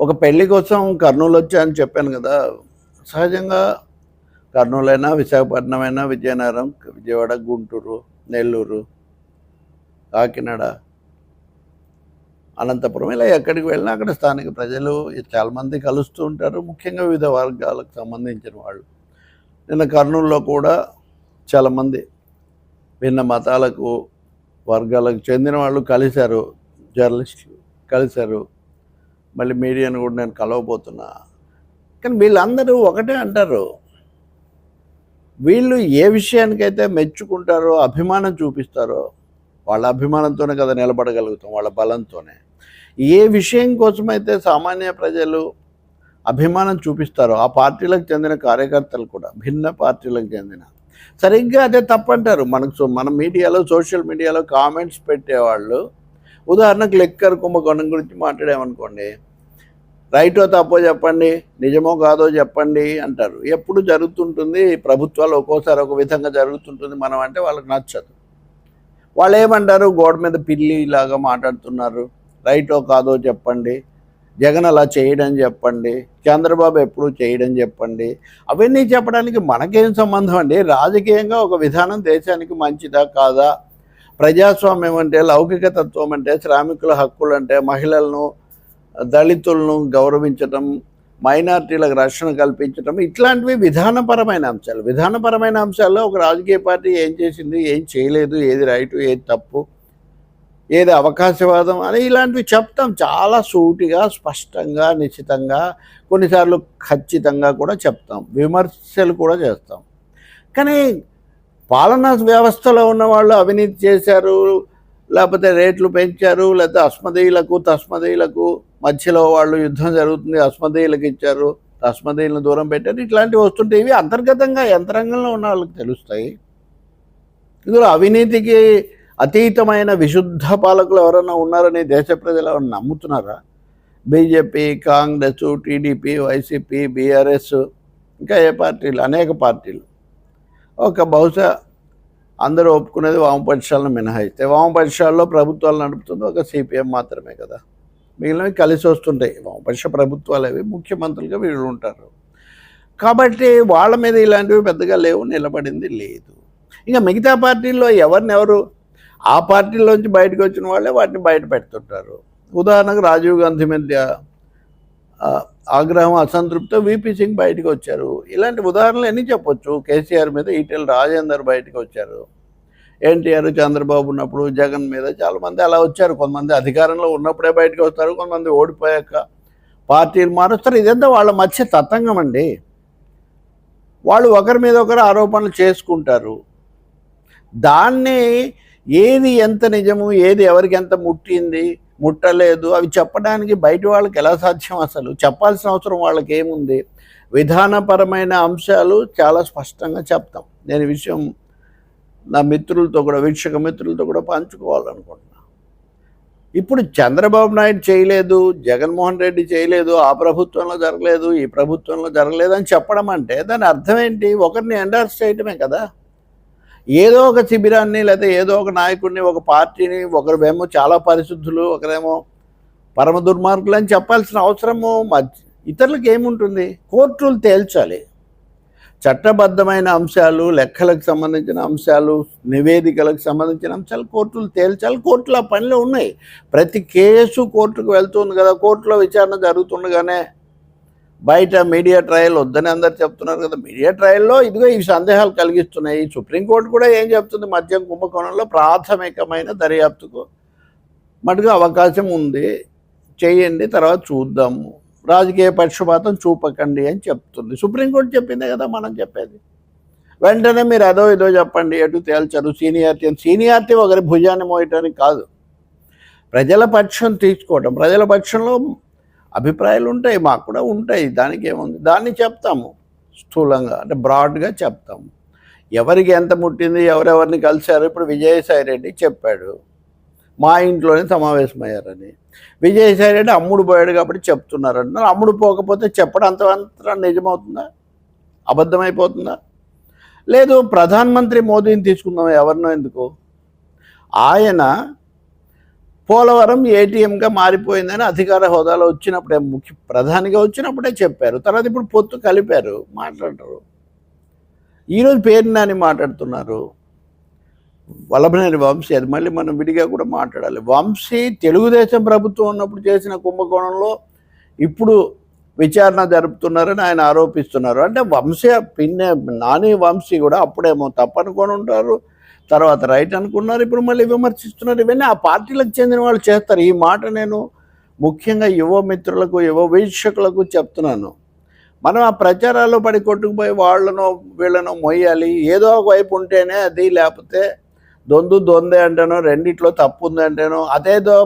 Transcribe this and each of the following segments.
ఒక పెళ్ళి కోసం కర్నూలు వచ్చా అని చెప్పాను కదా సహజంగా కర్నూలు అయినా విశాఖపట్నం అయినా విజయనగరం విజయవాడ గుంటూరు నెల్లూరు కాకినాడ అనంతపురం ఇలా ఎక్కడికి వెళ్ళినా అక్కడ స్థానిక ప్రజలు చాలామంది కలుస్తూ ఉంటారు. ముఖ్యంగా వివిధ వర్గాలకు సంబంధించిన వాళ్ళు. నిన్న కర్నూలులో కూడా చాలామంది భిన్న మతాలకు వర్గాలకు చెందిన వాళ్ళు కలిశారు. జర్నలిస్టులు కలిశారు. మళ్ళీ మీడియాను కూడా నేను కలవబోతున్నా. కానీ వీళ్ళందరూ ఒకటే అంటారు. వీళ్ళు ఏ విషయానికైతే మెచ్చుకుంటారో అభిమానం చూపిస్తారో వాళ్ళ అభిమానంతోనే కదా నిలబడగలుగుతాం వాళ్ళ బలంతోనే. ఏ విషయం కోసమైతే సామాన్య ప్రజలు అభిమానం చూపిస్తారో ఆ పార్టీలకు చెందిన కార్యకర్తలు కూడా భిన్న పార్టీలకు చెందిన. సరిగ్గా అదే తప్పంటారు. మనకు సో- మన మీడియాలో సోషల్ మీడియాలో కామెంట్స్ పెట్టేవాళ్ళు ఉదాహరణకు లెక్కర్ కుంభకోణం గురించి మాట్లాడామనుకోండి. రైటో తప్పో చెప్పండి నిజమో కాదో చెప్పండి అంటారు. ఎప్పుడు జరుగుతుంటుంది? ప్రభుత్వాలు ఒక్కోసారి ఒక విధంగా జరుగుతుంటుంది మనం అంటే వాళ్ళకి నచ్చదు. వాళ్ళు ఏమంటారు గోడ మీద పిల్లి ఇలాగా మాట్లాడుతున్నారు. రైటో కాదో చెప్పండి జగన్ అలా చేయడం చెప్పండి చంద్రబాబు ఎప్పుడు చేయడం చెప్పండి. అవన్నీ చెప్పడానికి మనకేం సంబంధం అండి? రాజకీయంగా ఒక విధానం దేశానికి మంచిదా కాదా? ప్రజాస్వామ్యం అంటే లౌకిక తత్వం అంటే శ్రామికుల హక్కులు అంటే మహిళలను దళితులను గౌరవించటం మైనార్టీలకు రక్షణ కల్పించటం ఇట్లాంటివి విధానపరమైన అంశాలు. విధానపరమైన అంశాల్లో ఒక రాజకీయ పార్టీ ఏం చేసింది ఏం చేయలేదు ఏది రైటు ఏది తప్పు ఏది అవకాశవాదం అని ఇలాంటివి చెప్తాం. చాలా సూటిగా స్పష్టంగా నిశ్చితంగా కొన్నిసార్లు ఖచ్చితంగా కూడా చెప్తాం. విమర్శలు కూడా చేస్తాం. కానీ పాలనా వ్యవస్థలో ఉన్న వాళ్ళు అవినీతి చేశారు లేకపోతే రేట్లు పెంచారు లేకపోతే అస్మదీయులకు తస్మదీయులకు మధ్యలో వాళ్ళు యుద్ధం జరుగుతుంది అస్మదీయులకు ఇచ్చారు తస్మదీయులను దూరం పెట్టారు. ఇట్లాంటివి వస్తుంటే ఇవి అంతర్గతంగా యంత్రాంగంలో ఉన్న వాళ్ళకి తెలుస్తాయి. ఇందులో అవినీతికి అతీతమైన విశుద్ధ పాలకులు ఎవరైనా ఉన్నారని దేశ ప్రజలు ఎవరైనా నమ్ముతున్నారా? BJP Congress TDP YCP BRS ఇంకా ఏ పార్టీలు? అనేక పార్టీలు. ఒక బహుశా అందరూ ఒప్పుకునేది వామపక్షాలను మినహాయిస్తే వామపక్షాల్లో ప్రభుత్వాలు నడుపుతుంది ఒక సిపిఎం మాత్రమే కదా. మిగిలినవి కలిసి వస్తుంటాయి. వామపక్ష ప్రభుత్వాలు అవి ముఖ్యమంత్రులుగా వీళ్ళు ఉంటారు. కాబట్టి వాళ్ళ మీద ఇలాంటివి పెద్దగా లేవు నిలబడింది లేదు. ఇంకా మిగతా పార్టీల్లో ఎవరినెవరు? ఆ పార్టీలోంచి బయటకు వచ్చిన వాళ్ళే వాటిని బయట పెడుతుంటారు. ఉదాహరణకు రాజీవ్ గాంధీ మీద ఆగ్రహం అసంతృప్తితో విపి సింగ్ బయటకు వచ్చారు. ఇలాంటి ఉదాహరణలు ఎన్ని చెప్పొచ్చు? కేసీఆర్ మీద ఈటెల రాజేందర్ బయటకు వచ్చారు. ఎన్టీఆర్ చంద్రబాబు ఉన్నప్పుడు జగన్ మీద చాలామంది అలా వచ్చారు. కొంతమంది అధికారంలో ఉన్నప్పుడే బయటకు వస్తారు కొంతమంది ఓడిపోయాక పార్టీలు మారుస్తారు. ఇదంతా వాళ్ళ మధ్య తతంగం అండి. వాళ్ళు ఒకరి మీద ఒకరు ఆరోపణలు చేసుకుంటారు. దాన్ని ఏది ఎంత నిజము ఏది ఎవరికి ఎంత ముట్టింది ముట్టలేదు. అవి చెప్పడానికి బయట వాళ్ళకి ఎలా సాధ్యం అసలు? చెప్పాల్సిన అవసరం వాళ్ళకి ఏముంది? విధానపరమైన అంశాలు చాలా స్పష్టంగా చెప్తాం. నేను విషయం నా మిత్రులతో కూడా వీక్షక మిత్రులతో కూడా పంచుకోవాలనుకుంటున్నా. ఇప్పుడు చంద్రబాబు నాయుడు చేయలేదు జగన్మోహన్ రెడ్డి చేయలేదు ఆ ప్రభుత్వంలో జరగలేదు ఈ ప్రభుత్వంలో జరగలేదు అని చెప్పడం అంటే దాని అర్థం ఏంటి? ఒకరిని ఎండార్స్ చేయటమే కదా. ఏదో ఒక శిబిరాన్ని లేదా ఏదో ఒక నాయకుడిని ఒక పార్టీని ఒకరేమో చాలా పరిశుద్ధులు ఒకరేమో పరమ దుర్మార్గులు అని చెప్పాల్సిన అవసరము ఇతరులకు ఏముంటుంది? కోర్టులు తేల్చాలి. చట్టబద్ధమైన అంశాలు లెక్కలకు సంబంధించిన అంశాలు నివేదికలకు సంబంధించిన అంశాలు కోర్టులు తేల్చాలి. కోర్టులు ఆ పనిలో ఉన్నాయి. ప్రతి కేసు కోర్టుకు వెళ్తుంది కదా కోర్టులో విచారణ జరుగుతుండగానే బయట మీడియా ట్రయల్ వద్దని అందరు చెప్తున్నారు కదా. మీడియా ట్రయల్లో ఇదిగో ఈ సందేహాలు కలిగిస్తున్నాయి. సుప్రీంకోర్టు కూడా ఏం చెప్తుంది? మద్యం కుంభకోణంలో ప్రాథమికమైన దర్యాప్తుకు మటుకు అవకాశం ఉంది. చేయండి తర్వాత చూద్దాము రాజకీయ పక్షపాతం చూపకండి అని చెప్తుంది. సుప్రీంకోర్టు చెప్పిందే కదా మనం చెప్పేది. వెంటనే మీరు అదో ఇదో చెప్పండి. ఎటు తేల్చరు? సీనియారిటీ అని. సీనియారిటీ ఒకరి భుజాన్ని మోయటానికి కాదు. ప్రజల పక్షం తీసుకోవటం. ప్రజల పక్షంలో అభిప్రాయాలు ఉంటాయి మాకు కూడా ఉంటాయి దానికి ఏముంది దాన్ని చెప్తాము స్థూలంగా అంటే బ్రాడ్గా చెప్తాము. ఎవరికి ఎంత ముట్టింది ఎవరెవరిని కలిశారు ఇప్పుడు విజయసాయి రెడ్డి చెప్పాడు మా ఇంట్లోనే సమావేశమయ్యారని. విజయసాయి రెడ్డి అమ్ముడు పోయాడు కాబట్టి చెప్తున్నారంట అమ్ముడు పోకపోతే చెప్పడం అంతవంతరం నిజమవుతుందా? అబద్ధమైపోతుందా? లేదు ప్రధానమంత్రి మోదీని తీసుకుందాం ఎవరినో ఎందుకు? ఆయన పోలవరం ఏటీఎంగా మారిపోయిందని అధికార హోదాలో వచ్చినప్పుడే ముఖ్య ప్రధానిగా వచ్చినప్పుడే చెప్పారు. తర్వాత ఇప్పుడు పొత్తు కలిపారు మాట్లాడరు. ఈరోజు పేరు నాని మాట్లాడుతున్నారు. వల్లభనేని వంశీ అది మళ్ళీ మనం విడిగా కూడా మాట్లాడాలి. వంశీ తెలుగుదేశం ప్రభుత్వం ఉన్నప్పుడు చేసిన కుంభకోణంలో ఇప్పుడు విచారణ జరుపుతున్నారని ఆయన ఆరోపిస్తున్నారు. అంటే వంశీ పిన్నే నాని వంశీ కూడా అప్పుడేమో తప్పనుకొని ఉంటారు. తర్వాత రైట్ అనుకున్నారు ఇప్పుడు మళ్ళీ విమర్శిస్తున్నారు. ఇవన్నీ ఆ పార్టీలకు చెందిన వాళ్ళు చేస్తారు. ఈ మాట నేను ముఖ్యంగా యువ మిత్రులకు యువ వీక్షకులకు చెప్తున్నాను. మనం ఆ ప్రచారాల్లో పడి కొట్టుకుపోయి వాళ్ళను వీళ్ళను మొయ్యాలి. ఏదో ఒక వైపు ఉంటేనే అది లేకపోతే దొందు దొందే అంటేనో రెండిట్లో తప్పు ఉంది అంటేనో అదేదో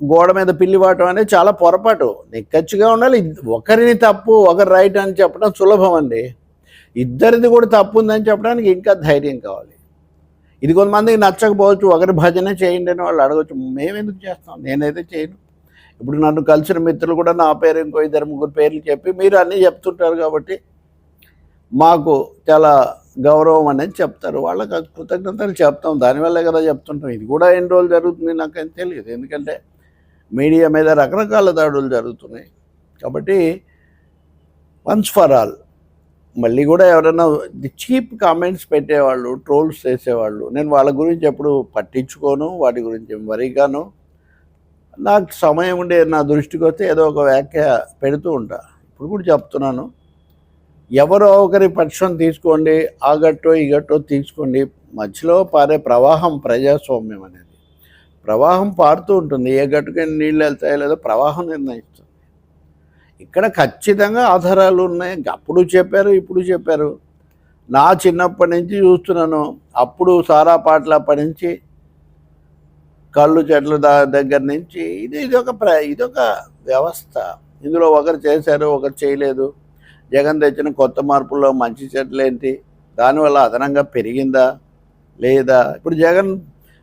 గోడ మీద పిల్లి వాటం అనేది చాలా పొరపాటు. నిక్కచ్చిగా ఉండాలి. ఒకరిని తప్పు ఒకరి రైట్ అని చెప్పడం సులభం అండి. ఇద్దరిది కూడా తప్పు ఉందని చెప్పడానికి ఇంకా ధైర్యం కావాలి. ఇది కొంతమందికి నచ్చకపోవచ్చు ఒకరి భజన చేయండి అని వాళ్ళు అడగచ్చు. మేము ఎందుకు చేస్తాం? నేనైతే చేయను. ఇప్పుడు నన్ను కలిసిన మిత్రులు కూడా నా పేరు ఇంకో ఇద్దరు ముగ్గురు పేర్లు చెప్పి మీరు అన్నీ చెప్తుంటారు కాబట్టి మాకు చాలా గౌరవం అనేది చెప్తారు. వాళ్ళకి కృతజ్ఞతలు చెప్తాం. దానివల్లే కదా చెప్తుంటాం. ఇది కూడా ఎన్ని రోజులు జరుగుతుంది నాకేం తెలియదు. ఎందుకంటే మీడియా మీద రకరకాల దాడులు జరుగుతున్నాయి. కాబట్టి వన్స్ ఫర్ ఆల్ మళ్ళీ కూడా ఎవరైనా చీప్ కామెంట్స్ పెట్టేవాళ్ళు ట్రోల్స్ చేసేవాళ్ళు. నేను వాళ్ళ గురించి ఎప్పుడు పట్టించుకోను వాటి గురించి వరిగాను నాకు సమయం ఉండే నా దృష్టికి వస్తే ఏదో ఒక వ్యాఖ్య పెడుతూ ఉంటా. ఇప్పుడు కూడా చెప్తున్నాను. ఎవరో ఒకరి పక్షం తీసుకోండి ఆ గట్టో ఈ గట్టో తీసుకోండి. మధ్యలో పారే ప్రవాహం ప్రజాస్వామ్యం అనేది. ప్రవాహం పారుతూ ఉంటుంది. ఏ గట్టుకైనా నీళ్ళు వెళ్తాయో లేదో ప్రవాహం నిర్ణయిస్తుంది. ఇక్కడ ఖచ్చితంగా ఆధారాలు ఉన్నాయి. అప్పుడు చెప్పారు ఇప్పుడు చెప్పారు. నా చిన్నప్పటి నుంచి చూస్తున్నాను. అప్పుడు సారా పాటలప్పటి నుంచి కళ్ళు చెట్ల దా- దగ్గర నుంచి ఇది ఇదొక ప్ర ఇదొక వ్యవస్థ. ఇందులో ఒకరు చేశారు ఒకరు చేయలేదు. జగన్ తెచ్చిన కొత్త మార్పుల్లో మంచి చెట్లు ఏంటి? దానివల్ల అదనంగా పెరిగిందా? లేదా? ఇప్పుడు జగన్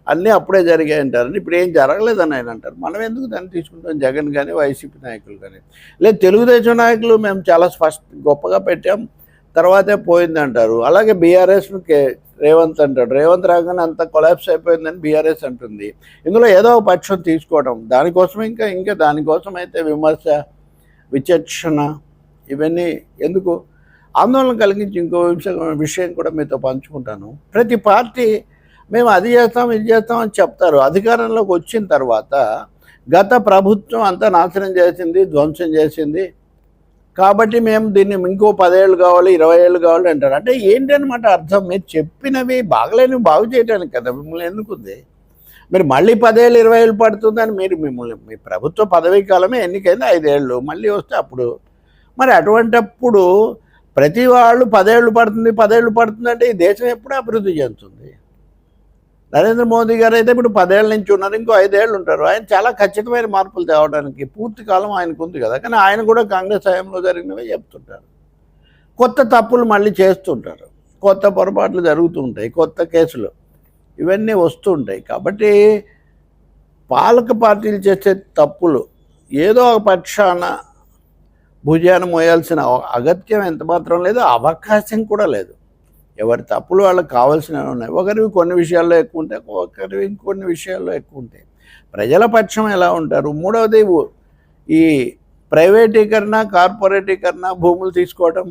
అన్నీ అప్పుడే జరిగాయి అంటారు ఇప్పుడు ఏం జరగలేదని ఆయన అంటారు. మనం ఎందుకు దాన్ని తీసుకుంటాం? జగన్ కానీ వైసీపీ నాయకులు కానీ లేదు తెలుగుదేశం నాయకులు మేము చాలా స్పష్ట గొప్పగా పెట్టాం. తర్వాతే పోయింది అంటారు. అలాగే బీఆర్ఎస్ను కే రేవంత్ అంటాడు. రేవంత్ రాగానే అంత కొలాప్స్ అయిపోయిందని బీఆర్ఎస్ అంటుంది. ఇందులో ఏదో ఒక పక్షం తీసుకోవడం. దానికోసం ఇంకా ఇంకా దానికోసం అయితే విమర్శ విచక్షణ ఇవన్నీ ఎందుకు? ఆందోళన కలిగించి ఇంకో విషయం విషయం కూడా మీతో పంచుకుంటాను. ప్రతి పార్టీ మేము అది చేస్తాం ఇది చేస్తాం అని చెప్తారు. అధికారంలోకి వచ్చిన తర్వాత గత ప్రభుత్వం అంతా నాశనం చేసింది ధ్వంసం చేసింది. కాబట్టి మేము దీన్ని ఇంకో పదేళ్ళు కావాలి ఇరవై ఏళ్ళు కావాలి అంటారు. అంటే ఏంటనమాట అర్థం? మీరు చెప్పినవి బాగలేనివి బాగు చేయడానికి కదా మిమ్మల్ని ఎందుకుంది? మీరు మళ్ళీ పదేళ్ళు ఇరవై ఏళ్ళు పడుతుందని మీరు మిమ్మల్ని మీ ప్రభుత్వ పదవీ కాలమే ఎన్నికైంది ఐదేళ్ళు. మళ్ళీ వస్తే అప్పుడు. మరి అటువంటప్పుడు ప్రతి వాళ్ళు పదేళ్ళు పడుతుంది పదేళ్ళు పడుతుంది అంటే ఈ దేశం ఎప్పుడు అభివృద్ధి చెందుతుంది? నరేంద్ర మోదీ గారు అయితే ఇప్పుడు పదేళ్ళ నుంచి ఉన్నారు ఇంకో ఐదేళ్ళు ఉంటారు. ఆయన చాలా ఖచ్చితమైన మార్పులు తేవడానికి పూర్తి కాలం ఆయనకు ఉంది కదా. కానీ ఆయన కూడా కాంగ్రెస్ హయాంలో జరిగినవే చెప్తుంటారు. కొత్త తప్పులు మళ్ళీ చేస్తుంటారు. కొత్త పొరపాట్లు జరుగుతూ ఉంటాయి కొత్త కేసులు ఇవన్నీ వస్తుంటాయి కాబట్టి పాలక పార్టీలు చేసే తప్పులు ఏదో ఒక పక్షాన భుజాన మోయాల్సిన అగత్యం ఎంత మాత్రం లేదు అవకాశం కూడా లేదు. ఎవరి తప్పులు వాళ్ళకి కావాల్సినవి ఉన్నాయి. ఒకరివి కొన్ని విషయాల్లో ఎక్కువ ఉంటాయి ఒకరివి ఇంకొన్ని విషయాల్లో ఎక్కువ ఉంటాయి. ప్రజల పక్షం ఎలా ఉంటారు? మూడవది ఈ ప్రైవేటీకరణ కార్పొరేటీకరణ భూములు తీసుకోవటం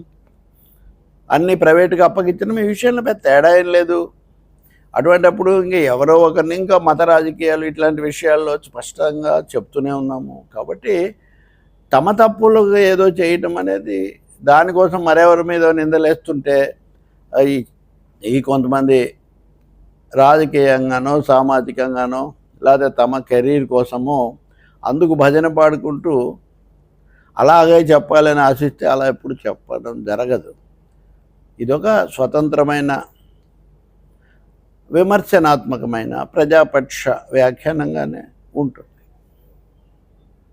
అన్ని ప్రైవేట్గా అప్పగించడం ఈ విషయంలో పెద్ద తేడా ఏం లేదు. అటువంటప్పుడు ఇంకా ఎవరో ఒకరిని ఇంకా మత రాజకీయాలు ఇట్లాంటి విషయాల్లో స్పష్టంగా చెప్తూనే ఉన్నాము. కాబట్టి తమ తప్పులు ఏదో చేయటం అనేది దానికోసం మరెవరి మీద నిందలేస్తుంటే ఈ ఈ కొంతమంది రాజకీయంగానో సామాజికంగానో లేకపోతే తమ కెరీర్ కోసమో అందుకు భజన పాడుకుంటూ అలాగే చెప్పాలని ఆశిస్తే అలా ఎప్పుడు చెప్పడం జరగదు. ఇదొక స్వతంత్రమైన విమర్శనాత్మకమైన ప్రజాపక్ష వ్యాఖ్యానంగానే ఉంటుంది.